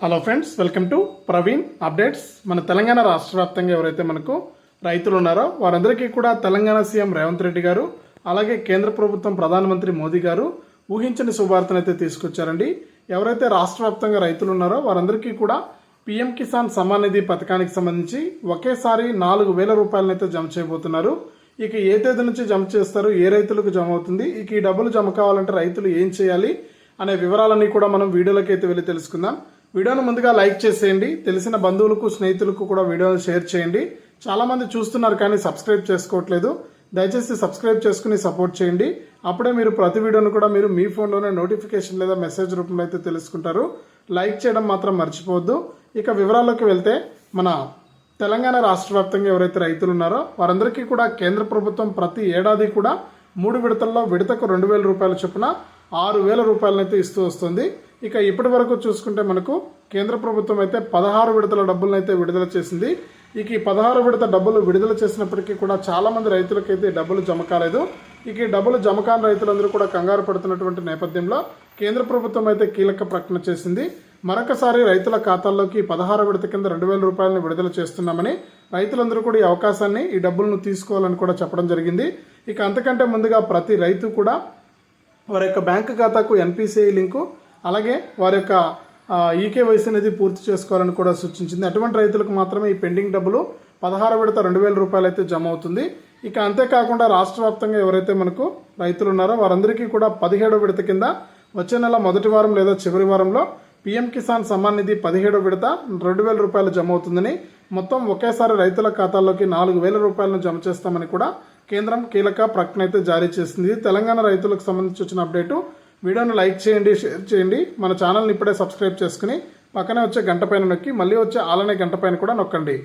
Hello friends welcome to Praveen updates మన తెలంగాణ రాష్ట్ర వ్యాప్తంగా ఎవరైతే మనకు రైతులు ఉన్నారో వారందరికీ కూడా తెలంగాణ సీఎం రేవంత్ రెడ్డి గారు అలాగే కేంద్ర ప్రభుత్వం ప్రధానమంత్రి మోదీ గారు ఊహించని శుభార్తను అయితే తీసుకొచ్చారండి. ఎవరైతే రాష్ట్ర వ్యాప్తంగా రైతులు ఉన్నారో వారందరికీ కూడా పీఎం కిసాన్ సమ్మాన్ నిధి పథకానికి సంబంధించి ఒకేసారి నాలుగు వేల రూపాయలనైతే జమ చేయబోతున్నారు. ఇక ఏ తేదీ నుంచి జమ చేస్తారు ఏ రైతులకు జమ అవుతుంది ఇక ఈ డబ్బులు జమ కావాలంటే రైతులు ఏం చేయాలి అనే వివరాలన్నీ కూడా మనం వీడియోలోకి అయితే వెళ్ళి తెలుసుకుందాం. వీడియోను ముందుగా లైక్ చేసేయండి. తెలిసిన బంధువులకు స్నేహితులకు కూడా వీడియోను షేర్ చేయండి. చాలామంది చూస్తున్నారు కానీ సబ్స్క్రైబ్ చేసుకోవట్లేదు. దయచేసి సబ్స్క్రైబ్ చేసుకుని సపోర్ట్ చేయండి. అప్పుడే మీరు ప్రతి వీడియోను కూడా మీరు మీ ఫోన్లోనే నోటిఫికేషన్ లేదా మెసేజ్ రూపంలో అయితే తెలుసుకుంటారు. లైక్ చేయడం మాత్రం మర్చిపోవద్దు. ఇక వివరాల్లోకి వెళ్తే మన తెలంగాణ రాష్ట్ర వ్యాప్తంగా ఎవరైతే రైతులు ఉన్నారో వారందరికీ కూడా కేంద్ర ప్రభుత్వం ప్రతి ఏడాది కూడా మూడు విడతల్లో విడతకు రెండు వేల రూపాయల చొప్పున ఆరు వేల రూపాయలనైతే ఇస్తూ వస్తుంది. ఇక ఇప్పటి వరకు చూసుకుంటే మనకు కేంద్ర ప్రభుత్వం అయితే పదహారు విడతల డబ్బులనైతే విడుదల చేసింది. ఇక ఈ పదహారు విడత డబ్బులు విడుదల చేసినప్పటికీ కూడా చాలామంది రైతులకైతే డబ్బులు జమ కాలేదు. ఇక ఈ డబ్బులు జమ కాని రైతులందరూ కూడా కంగారు పడుతున్నటువంటి నేపథ్యంలో కేంద్ర ప్రభుత్వం అయితే కీలక ప్రకటన చేసింది. మరొకసారి రైతుల ఖాతాల్లోకి పదహారు విడత కింద రెండు వేల రూపాయలను విడుదల చేస్తున్నామని రైతులందరూ కూడా ఈ అవకాశాన్ని ఈ డబ్బులను తీసుకోవాలని కూడా చెప్పడం జరిగింది. ఇక అంతకంటే ముందుగా ప్రతి రైతు కూడా వారి యొక్క బ్యాంకు ఖాతాకు ఎన్పిసిఐ లింకు అలాగే వారి యొక్క ఈకేవైసీ అనేది పూర్తి చేసుకోవాలని కూడా సూచించింది. అటువంటి రైతులకు మాత్రమే ఈ పెండింగ్ డబ్బులు పదహారు విడత రెండు వేల రూపాయలు అయితే జమ అవుతుంది. ఇక అంతేకాకుండా రాష్ట్ర వ్యాప్తంగా ఎవరైతే మనకు రైతులు ఉన్నారో వారందరికీ కూడా పదిహేడో విడత కింద వచ్చే నెల మొదటి వారం లేదా చివరి వారంలో పీఎం కిసాన్ సమ్మాన్ నిధి పదిహేడో విడత రెండు వేల రూపాయలు జమ అవుతుందని మొత్తం ఒకేసారి రైతుల ఖాతాల్లోకి నాలుగు వేల రూపాయలను జమ చేస్తామని కూడా కేంద్రం కీలక ప్రకటన అయితే జారీ చేసింది. తెలంగాణ రైతులకు సంబంధించి వచ్చిన అప్డేటు. వీడియోను లైక్ చేయండి షేర్ చేయండి. మన ఛానల్ని ఇప్పుడే సబ్స్క్రైబ్ చేసుకుని పక్కనే వచ్చే గంట పైన నొక్కి మళ్ళీ వచ్చే ఆలనే గంట పైన కూడా నొక్కండి.